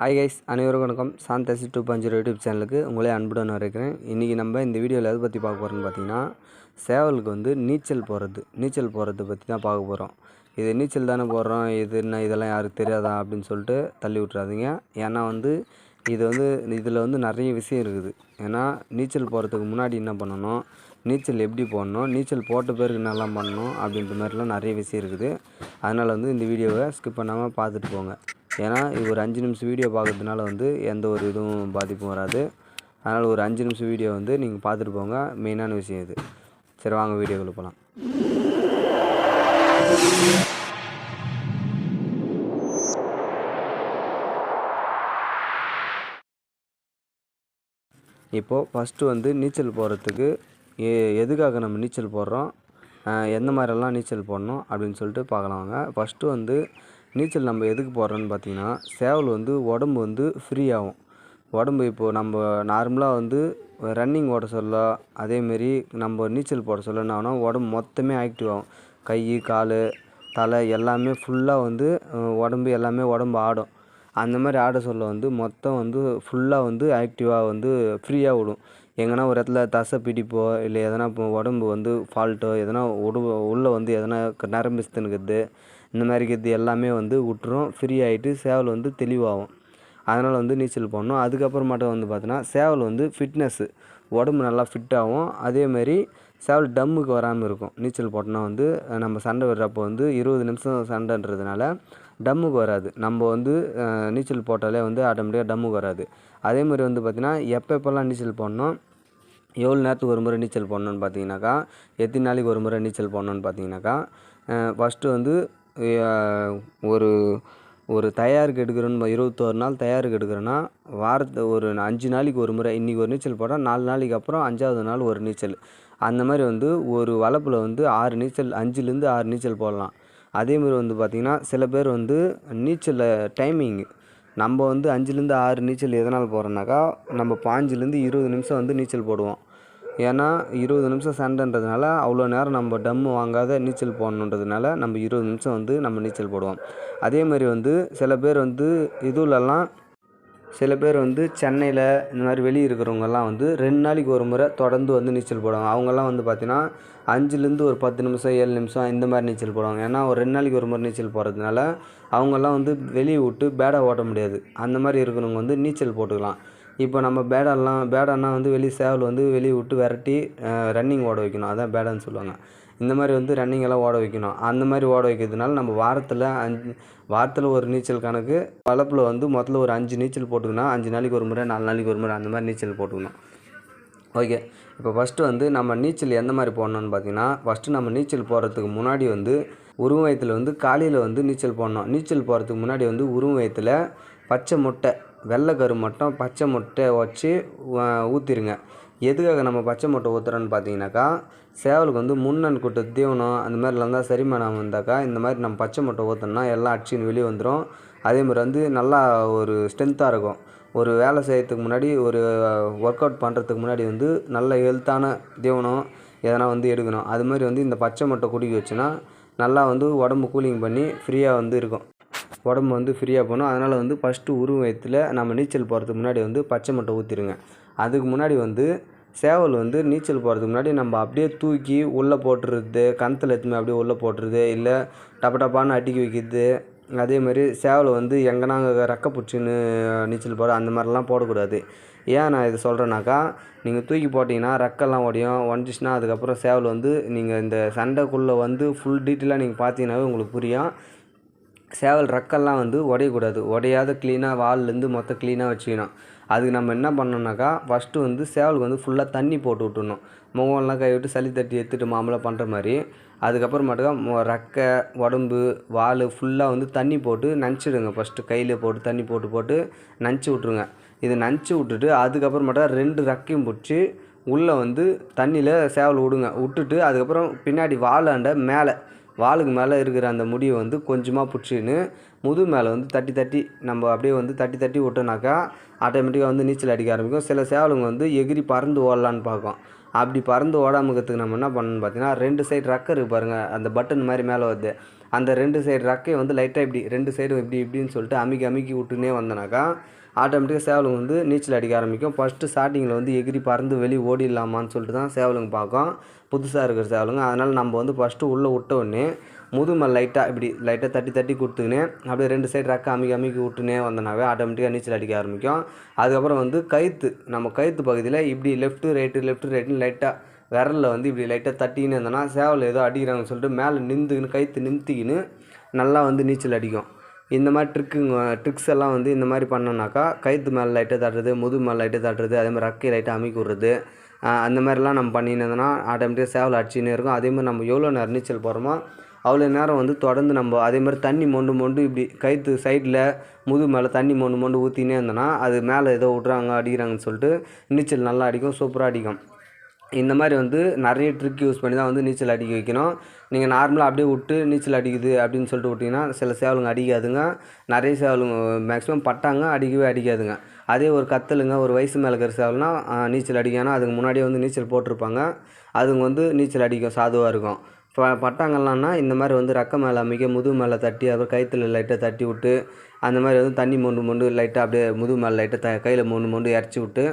Hi guys அனைவரும் வணக்கம். சாந்தசி டூ பாயிண்ட் ஜீரோ யூடியூப் சேனலுக்கு உங்களே அன்புடன் வரவேற்கிறேன். இன்றைக்கி நம்ம இந்த வீடியோவில் எதை பற்றி பார்க்க போகிறோம்னு பார்த்தீங்கன்னா சேவலுக்கு வந்து நீச்சல் போகிறது நீச்சல் போகிறது பற்றி தான் பார்க்க போகிறோம் இது நீச்சல் தானே போடுறோம் இது என்ன இதெல்லாம் யாருக்கு தெரியாதா அப்படின்னு சொல்லிட்டு தள்ளி விட்றாதீங்க ஏன்னா வந்து இது வந்து இதில் வந்து நிறைய விஷயம் இருக்குது. ஏன்னா நீச்சல் போகிறதுக்கு முன்னாடி என்ன பண்ணணும் நீச்சல் எப்படி போடணும் நீச்சல் போட்ட பிறகு என்னெல்லாம் பண்ணணும் அப்படின்ற மாதிரிலாம் நிறைய விஷயம் இருக்குது. அதனால் வந்து இந்த வீடியோவை ஸ்கிப் பண்ணாமல் பார்த்துட்டு போங்க. ஏன்னா இது ஒரு அஞ்சு நிமிஷம் வீடியோ பார்க்கறதுனால வந்து எந்த ஒரு இதுவும் பாதிப்பும் வராது. அதனால் ஒரு அஞ்சு நிமிஷம் வீடியோ வந்து நீங்கள் பார்த்துட்டு போங்க. மெயினான விஷயம் இது. சரி வாங்க வீடியோக்குள்ளே போகலாம் இப்போது ஃபஸ்ட்டு வந்து நீச்சல் போடுறதுக்கு எ எதுக்காக நம்ம நீச்சல் போடுறோம்? எந்த மாதிரிலாம் நீச்சல் போடணும்? அப்படின்னு சொல்லிட்டு பார்க்கலாம் வாங்க. ஃபஸ்ட்டு வந்து நீச்சல் நம்ம எதுக்கு போடுறோன்னு பார்த்தீங்கன்னா சேவல் வந்து உடம்பு வந்து ஃப்ரீ ஆகும். உடம்பு இப்போது நம்ம நார்மலாக வந்து ரன்னிங் ஓட சொல்ல அதேமாரி நம்ம நீச்சல் போட சொல்ல என்ன ஆகும் உடம்பு மொத்தமே ஆக்டிவ் ஆகும். கை கால் தலை எல்லாமே ஃபுல்லாக வந்து உடம்பு எல்லாமே உடம்பு ஆடும். அந்த மாதிரி ஆட சொல்ல வந்து மொத்தம் வந்து ஃபுல்லாக வந்து ஆக்டிவாக வந்து ஃப்ரீயாக விடும். எங்கன்னா ஒரு இடத்துல தசை பிடிப்போ இல்லை எதனா உடம்பு வந்து ஃபால்ட்டோ எதனா உடம்பு உள்ளே வந்து எதனா க- நரம்பு இருக்குது இந்த மாதிரி இருக்கிறது எல்லாமே வந்து விட்டுரும். ஃப்ரீ ஆகிட்டு சேவல் வந்து தெளிவாகும். அதனால் வந்து நீச்சல் போடணும். அதுக்கப்புறமாட்டம் வந்து பார்த்தோன்னா சேவல் வந்து ஃபிட்னஸ்ஸு உடம்பு நல்லா ஃபிட் ஆகும். அதேமாரி சேவல் டம்முக்கு வராமல் இருக்கும். நீச்சல் போட்டோன்னா வந்து நம்ம சண்டை விடுறப்போ வந்து இருபது நிமிஷம் சண்டைன்றதுனால டம்முக்கு வராது. நம்ம வந்து நீச்சல் போட்டாலே வந்து ஆட்டோமேட்டிக்காக டம்முக்கு வராது. அதே மாதிரி வந்து பார்த்திங்கன்னா எப்பப்போல்லாம் நீச்சல் போடணும் எவ்வளோ நேரத்துக்கு ஒரு முறை நீச்சல் போடணுன்னு பார்த்தீங்கன்னாக்கா எத்தனை நாளைக்கு ஒரு முறை நீச்சல் போடணுன்னு பார்த்தீங்கன்னாக்கா ஃபஸ்ட்டு வந்து ஒரு ஒரு தயாருக்கு எடுக்கிறோன்னு இருபத்தோரு நாள் தயாருக்கு எடுக்கிறோன்னா வாரத்து ஒரு அஞ்சு நாளைக்கு ஒரு முறை இன்றைக்கி ஒரு நீச்சல் போட்டால் நாலு நாளைக்கு அப்புறம் அஞ்சாவது நாள் ஒரு நீச்சல். அந்த மாதிரி வந்து ஒரு வளப்பில் வந்து ஆறு நீச்சல் அஞ்சுலேருந்து ஆறு நீச்சல் போடலாம். அதேமாதிரி வந்து பார்த்திங்கன்னா சில பேர் வந்து நீச்சலில் டைமிங்கு. நம்ம வந்து அஞ்சுலேருந்து ஆறு நீச்சல் எதனால் போகிறோம்னாக்கா நம்ம பாஞ்சுலேருந்து இருபது நிமிஷம் வந்து நீச்சல் போடுவோம். ஏன்னா இருபது நிமிஷம் சண்டைன்றதுனால அவ்வளோ நேரம் நம்ம டம்மு வாங்காத நீச்சல் போடணுன்றதுனால நம்ம இருபது நிமிஷம் வந்து நம்ம நீச்சல் போடுவோம். அதே மாதிரி வந்து சில பேர் வந்து இதுலலாம் சில பேர் வந்து சென்னையில் இந்த மாதிரி வெளியே இருக்கிறவங்கெல்லாம் வந்து ரெண்டு நாளைக்கு ஒரு முறை தொடர்ந்து வந்து நீச்சல் போடுவாங்க. அவங்கெல்லாம் வந்து பார்த்தீங்கன்னா அஞ்சுலேருந்து ஒரு பத்து நிமிஷம் ஏழு நிமிஷம் இந்த மாதிரி நீச்சல் போடுவாங்க. ஏன்னா ஒரு ரெண்டு நாளைக்கு ஒரு முறை நீச்சல் போடுறதுனால அவங்கெல்லாம் வந்து வெளியே விட்டு பேடா ஓட்ட முடியாது. அந்த மாதிரி இருக்கிறவங்க வந்து நீச்சல் போட்டுக்கலாம். இப்போ நம்ம பேடாலாம் பேடானா வந்து வெளியே சேவல் வந்து வெளியே விட்டு விரட்டி ரன்னிங் ஓட வைக்கணும். அதான் பேடான்னு சொல்லுவாங்க. இந்த மாதிரி வந்து ரன்னிங் எல்லாம் ஓட வைக்கணும். அந்த மாதிரி ஓட வைக்கிறதுனால நம்ம வாரத்தில் அஞ்சு வாரத்தில் ஒரு நீச்சல் கணக்கு வளப்பில் வந்து முதல்ல ஒரு அஞ்சு நீச்சல் போட்டுக்கணும். அஞ்சு நாளைக்கு ஒரு முறை நாலு நாளைக்கு ஒரு முறை அந்த மாதிரி நீச்சல் போட்டுக்கணும். ஓகே. இப்போ ஃபஸ்ட்டு வந்து நம்ம நீச்சல் எந்த மாதிரி போடணும்னு பார்த்தீங்கன்னா ஃபஸ்ட்டு நம்ம நீச்சல் போடுறதுக்கு முன்னாடி வந்து உருவயத்தில் வந்து காலையில் வந்து நீச்சல் போடணும். நீச்சல் போகிறதுக்கு முன்னாடி வந்து உருவயத்தில் பச்சை முட்டை வெள்ளை கரு மட்டும் பச்சை முட்டை வச்சு ஊற்றிருங்க எதுக்காக நம்ம பச்சை முட்டை ஊற்றுறோன்னு பார்த்தீங்கன்னாக்கா சேவலுக்கு வந்து முன்னன் கூட்ட தீவனம் அந்த மாதிரிலாம் தான் செரிமானம் வந்தாக்கா இந்த மாதிரி நம்ம பச்சை முட்டை ஊற்றினோம்னா எல்லாம் அடிச்சுன்னு வெளியே வந்துடும் அதே மாதிரி வந்து நல்லா ஒரு ஸ்ட்ரென்த்தாக இருக்கும். ஒரு வேலை செய்யறதுக்கு முன்னாடி ஒரு ஒர்க் அவுட் பண்ணுறதுக்கு முன்னாடி வந்து நல்ல ஹெல்த்தான தீவனம் எதனா வந்து எடுக்கணும். அது மாதிரி வந்து இந்த பச்சை முட்டை குடிக்க வச்சுன்னா நல்லா வந்து உடம்பு கூலிங் பண்ணி ஃப்ரீயாக வந்து இருக்கும். உடம்பு வந்து ஃப்ரீயாக போகணும். அதனால் வந்து ஃபஸ்ட்டு உருவயத்தில் நம்ம நீச்சல் போகிறதுக்கு முன்னாடி வந்து பச்சை மட்டை ஊற்றிடுங்க அதுக்கு முன்னாடி வந்து சேவல் வந்து நீச்சல் போகிறதுக்கு முன்னாடி நம்ம அப்படியே தூக்கி உள்ளே போட்டுறது கணத்தில் எடுத்துமே அப்படியே உள்ளே போட்டுறது இல்லை டப்ப டப்பான்னு அடிக்கி வைக்கிறது. அதே மாதிரி சேவலை வந்து எங்கன்னா ரெக்க பிடிச்சின்னு நீச்சல் போட அந்த மாதிரிலாம் போடக்கூடாது. ஏன் நான் இதை சொல்கிறேன்னாக்கா நீங்கள் தூக்கி போட்டிங்கன்னா ரெக்கெல்லாம் உடையும் உடஞ்சிச்சின்னா அதுக்கப்புறம் சேவல் வந்து நீங்கள் இந்த சண்டைக்குள்ளே வந்து ஃபுல் டீட்டெயிலாக நீங்கள் பார்த்தீங்கன்னாவே உங்களுக்கு புரியும். சேவல் ரெக்கெல்லாம் வந்து உடையக்கூடாது. உடையாத க்ளீனாக வால்லேருந்து மொத்தம் க்ளீனாக வச்சுக்கணும். அதுக்கு நம்ம என்ன பண்ணோம்னாக்கா ஃபஸ்ட்டு வந்து சேவலுக்கு வந்து ஃபுல்லாக தண்ணி போட்டு விட்டுணும் முகம்லாம் கை விட்டு சளி தட்டி எடுத்துட்டு மாமூலாக பண்ணுற மாதிரி. அதுக்கப்புறமாட்டுக்கா மொ- ரெக்கை உடம்பு வால் ஃபுல்லாக வந்து தண்ணி போட்டு நனச்சிடுங்க. ஃபஸ்ட்டு கையில் போட்டு தண்ணி போட்டு போட்டு நனைச்சி விட்ருங்க இது நனச்சி விட்டுட்டு அதுக்கப்புறமாட்டா ரெண்டு ரெக்கையும் பிடிச்சி உள்ளே வந்து தண்ணியில் சேவல் விடுங்க. விட்டுட்டு அதுக்கப்புறம் பின்னாடி வாலாண்ட மேலே வாலுக்கு மேலே இருக்கிற அந்த முடியை வந்து கொஞ்சமாக பிடிச்சின்னு முது மேலே வந்து தட்டி தட்டி நம்ம அப்படியே வந்து தட்டி தட்டி விட்டோனாக்கா ஆட்டோமேட்டிக்காக வந்து நீச்சல் அடிக்க ஆரம்பிக்கும். சில சேவலுங்க வந்து எகிரி பறந்து ஓடலான்னு பார்க்கும். அப்படி பறந்து ஓடாமல் இருக்கிறதுக்கு நம்ம என்ன பண்ணணும்னு பார்த்தீங்கன்னா ரெண்டு சைடு ரக்கர் பாருங்கள் அந்த பட்டன் மாதிரி மேலே வருது. அந்த ரெண்டு சைடு ரக்கையை வந்து லைட்டாக இப்படி ரெண்டு சைடும் இப்படி இப்படின்னு சொல்லிட்டு அமுக்கி அமுக்கி விட்டுனே வந்தனாக்கா ஆட்டோமேட்டிக்காக சேவலுங்க வந்து நீச்சல் அடிக்க ஆரம்பிக்கும். ஃபஸ்ட்டு ஸ்டார்டிங்கில் வந்து எகிரி பறந்து வெளியே ஓடிடலாமான்னு சொல்லிட்டு தான் சேவலுங்க பார்க்கும். புதுசாக இருக்கிற சேவலுங்க. அதனால் நம்ம வந்து ஃபஸ்ட்டு உள்ளே விட்ட உடனே முதுமை லைட்டாக இப்படி லைட்டாக தட்டி தட்டி கொடுத்துக்கினே அப்படியே ரெண்டு சைடு ரக்க அமைக்க அமைக்க விட்டுனே வந்தனாவே ஆட்டோமேட்டிக்காக நீச்சல் அடிக்க ஆரம்பிக்கும். அதுக்கப்புறம் வந்து கயிற்று நம்ம கயிற்று பகுதியில் இப்படி லெஃப்ட்டு ரைட்டு லெஃப்ட்டு ரைட்டுன்னு லைட்டாக விரலில் வந்து இப்படி லைட்டாக தட்டின்னு இருந்தோன்னா சேவல் ஏதோ அடிக்கிறாங்கன்னு சொல்லிட்டு மேலே நின்றுக்கின்னு கயிற்று நிறுத்திக்கின்னு நல்லா வந்து நீச்சல் அடிக்கும். இந்த மாதிரி ட்ரிக்குங்க ட்ரிக்ஸ் எல்லாம் வந்து இந்த மாதிரி பண்ணோன்னாக்கா கயிற்று மேலே லைட்டாக தட்டுறது முதுகு மேலே லைட்டாக தட்டுறது அதே மாதிரி ரக்கை லைட்டாக அமுக்கி விட்றது அந்த மாதிரிலாம் நம்ம பண்ணியிருந்தோம்னா ஆட்டோமேட்டிக்காக சேவல் அடிச்சுன்னே இருக்கும். அதே மாதிரி நம்ம எவ்வளோ நேரம் நீச்சல் போகிறோமோ அவ்வளோ நேரம் வந்து தொடர்ந்து நம்ம அதே மாதிரி தண்ணி மொண்டு மொண்டு இப்படி கயிற்று சைடில் முதுகு மேலே தண்ணி மொண்டு மொண்டு ஊற்றினே இருந்தோன்னா அது மேலே ஏதோ விட்றாங்க அடிக்கிறாங்கன்னு சொல்லிட்டு நீச்சல் நல்லா அடிக்கும் சூப்பராக அடிக்கும். இந்த மாதிரி வந்து நிறைய ட்ரிக் யூஸ் பண்ணி தான் வந்து நீச்சல் அடிக்க வைக்கணும். நீங்கள் நார்மலாக அப்படியே விட்டு நீச்சல் அடிக்குது அப்படின்னு சொல்லிட்டு விட்டிங்கன்னா சில சேவலுங்க அடிக்காதுங்க. நிறைய சேவலுங்க மேக்ஸிமம் பட்டாங்க அடிக்கவே அடிக்காதுங்க. அதே ஒரு கத்தலுங்க ஒரு வயசு மேலே இருக்கிற சேவல்னா நீச்சல் அடிக்கணும் அதுக்கு முன்னாடியே வந்து நீச்சல் போட்டிருப்பாங்க. அதுங்க வந்து நீச்சல் அடிக்கும் சாதுவாக இருக்கும். இப்போ பட்டாங்கள்லாம்னா இந்த மாதிரி வந்து ரக்க மேலே அமைக்க முதுகு மேலே தட்டி அப்புறம் கயிற்றுல லைட்டாக தட்டி விட்டு அந்த மாதிரி வந்து தண்ணி மொண்டு மொண்டு லைட்டாக அப்படியே முதுகு மேலே லைட்டாக த கையில் மொண்டு மொண்டு இறச்சி விட்டு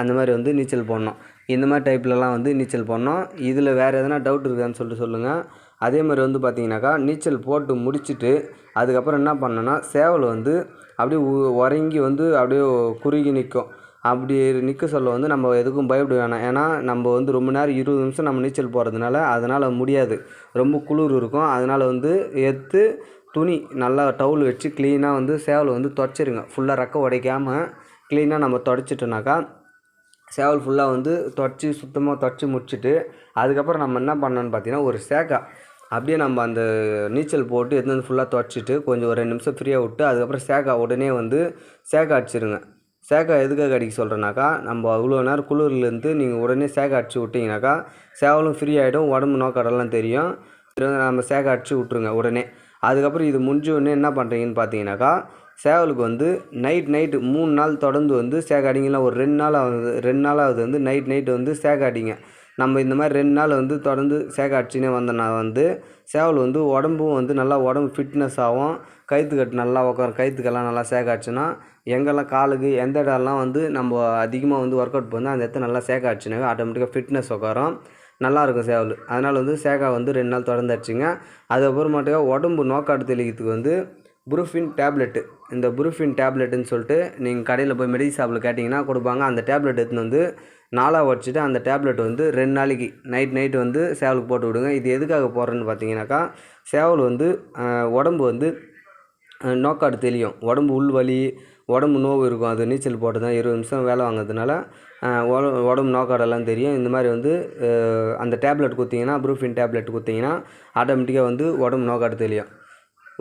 அந்த மாதிரி வந்து நீச்சல் போடணும். இந்த மாதிரி டைப்லலாம் வந்து நீச்சல் போடணும். இதில் வேறு எதனா டவுட் இருக்கான்னு சொல்லிட்டு சொல்லுங்கள் அதே மாதிரி வந்து பார்த்தீங்கன்னாக்கா நீச்சல் போட்டு முடிச்சுட்டு அதுக்கப்புறம் என்ன பண்ணோன்னா சேவல் வந்து அப்படியே உ உறங்கி வந்து அப்படியே குறுகி நிற்கும் அப்படி நிற்க சொல்ல வந்து நம்ம எதுக்கும் பயப்பட வேணாம். ஏன்னா நம்ம வந்து ரொம்ப நேரம் இருபது நிமிஷம் நம்ம நீச்சல் போகிறதுனால அதனால் முடியாது. ரொம்ப குளிர் இருக்கும். அதனால் வந்து எடுத்து துணி நல்லா டவுல் வச்சு க்ளீனாக வந்து சேவலை வந்து துடைச்சிருங்க. ஃபுல்லாக ரெக்க உடைக்காமல் க்ளீனாக நம்ம துடைச்சிட்டோனாக்கா சேவல் ஃபுல்லாக வந்து துடச்சி சுத்தமாக துடச்சி முடிச்சுட்டு அதுக்கப்புறம் நம்ம என்ன பண்ணோன்னு பார்த்தீங்கன்னா ஒரு சேக்கா அப்படியே நம்ம அந்த நீச்சல் போட்டு எடுத்து வந்து ஃபுல்லாக துடைச்சிட்டு கொஞ்சம் ஒரு ரெண்டு நிமிஷம் ஃப்ரீயாக விட்டு அதுக்கப்புறம் சேக்கா உடனே வந்து சேக்கா அடிச்சிருங்க. சேக்கா எதுக்காக அடிக்க சொல்கிறேன்னாக்கா நம்ம அவ்வளோ நேரம் குளிர்லேருந்து நீங்கள் உடனே சேக்கா அடிச்சு விட்டிங்கனாக்கா சேவலும் ஃப்ரீ ஆகிடும் உடம்பு நோக்கடெல்லாம் தெரியும். திரும்ப நம்ம சேக்கா அடிச்சு விட்ருங்க உடனே. அதுக்கப்புறம் இது முடிஞ்ச உடனே என்ன பண்ணுறீங்கன்னு பார்த்தீங்கன்னாக்கா சேவலுக்கு வந்து நைட் நைட்டு மூணு நாள் தொடர்ந்து வந்து சேக அடிங்கலாம். ஒரு ரெண்டு நாள் ஆகுது ரெண்டு நாளாவது வந்து நைட் நைட்டு வந்து சேக அடிங்க. நம்ம இந்த மாதிரி ரெண்டு நாள் வந்து தொடர்ந்து சேக அடிச்சுனே வந்து சேவல் வந்து உடம்பும் வந்து நல்லா உடம்பு ஃபிட்னஸ் ஆகும். கயிற்று கட்டு நல்லா உட்காரும் கயிற்றுக்கெல்லாம் நல்லா சேக அடிச்சுன்னா எங்கெல்லாம் காலுக்கு எந்த இடம்லாம் வந்து நம்ம அதிகமாக வந்து ஒர்க் அவுட் பண்ணால் அந்த இடத்த நல்லா சேக அடிச்சுனாங்க ஆட்டோமேட்டிக்காக ஃபிட்னஸ் உட்காரும் நல்லாயிருக்கும் சேவல். அதனால் வந்து சேகா வந்து ரெண்டு நாள் தொடர்ந்து அடிச்சுங்க. அதுக்கப்புறமாட்டுக்கா உடம்பு நோக்காடு தெளிக்கிறதுக்கு வந்து புரூஃபின் டேப்லெட்டு இந்த புரூஃபின் டேப்லெட்டுன்னு சொல்லிட்டு நீங்கள் கடையில் போய் மெடிக்கல் ஷாப்பில் கேட்டிங்கன்னா கொடுப்பாங்க. அந்த டேப்லெட் எடுத்துன்னு வந்து நாளாக வச்சுட்டு அந்த டேப்லெட் வந்து ரெண்டு நாளைக்கு நைட் நைட்டு வந்து சேவலுக்கு போட்டு விடுங்க. இது எதுக்காக போடுறேன்னு பார்த்தீங்கன்னாக்கா சேவல் வந்து உடம்பு வந்து நோக்காடு தெளியும். உடம்பு உள் வலி உடம்பு நோவு இருக்கும். அது நீச்சல் போட்டு தான் இருபது நிமிஷம் வேலை வாங்குறதுனால உடம்பு நோக்காடெல்லாம் தெரியும். இந்த மாதிரி வந்து அந்த டேப்லெட் கொடுத்தீங்கன்னா ப்ரூஃபின் டேப்லெட் கொடுத்தீங்கன்னா ஆட்டோமேட்டிக்காக வந்து உடம்பு நோக்காடு தெரியும்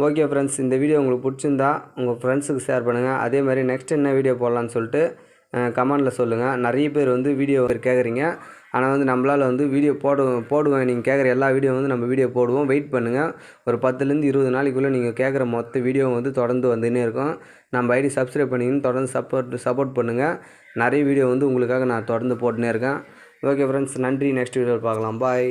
ஓகே ஃப்ரெண்ட்ஸ் இந்த வீடியோ உங்களுக்கு பிடிச்சிருந்தா உங்கள் ஃப்ரெண்ட்ஸுக்கு ஷேர் பண்ணுங்கள் அதே மாதிரி நெக்ஸ்ட் என்ன வீடியோ போடலான்னு சொல்லிட்டு கமெண்டில் சொல்லுங்கள் நிறைய பேர் வந்து வீடியோ கேட்குறீங்க ஆனால் வந்து நம்மளால் வந்து வீடியோ போடு போடுவேன். நீங்கள் கேட்குற எல்லா வீடியோ வந்து நம்ம வீடியோ போடுவோம். வெயிட் பண்ணுங்கள் ஒரு பத்துலேருந்து இருபது நாளைக்குள்ளே நீங்கள் கேட்குற மொத்த வீடியோ வந்து தொடர்ந்து வந்துன்னே இருக்கும். நம்ம ஐடி சப்ஸ்கிரைப் பண்ணிங்கன்னு தொடர்ந்து சப்போர்ட் சப்போர்ட் பண்ணுங்கள் நிறைய வீடியோ வந்து உங்களுக்காக நான் தொடர்ந்து போட்டுனே இருக்கேன். ஓகே ஃப்ரெண்ட்ஸ் நன்றி. நெக்ஸ்ட் வீடியோவில் பார்க்கலாம். பாய்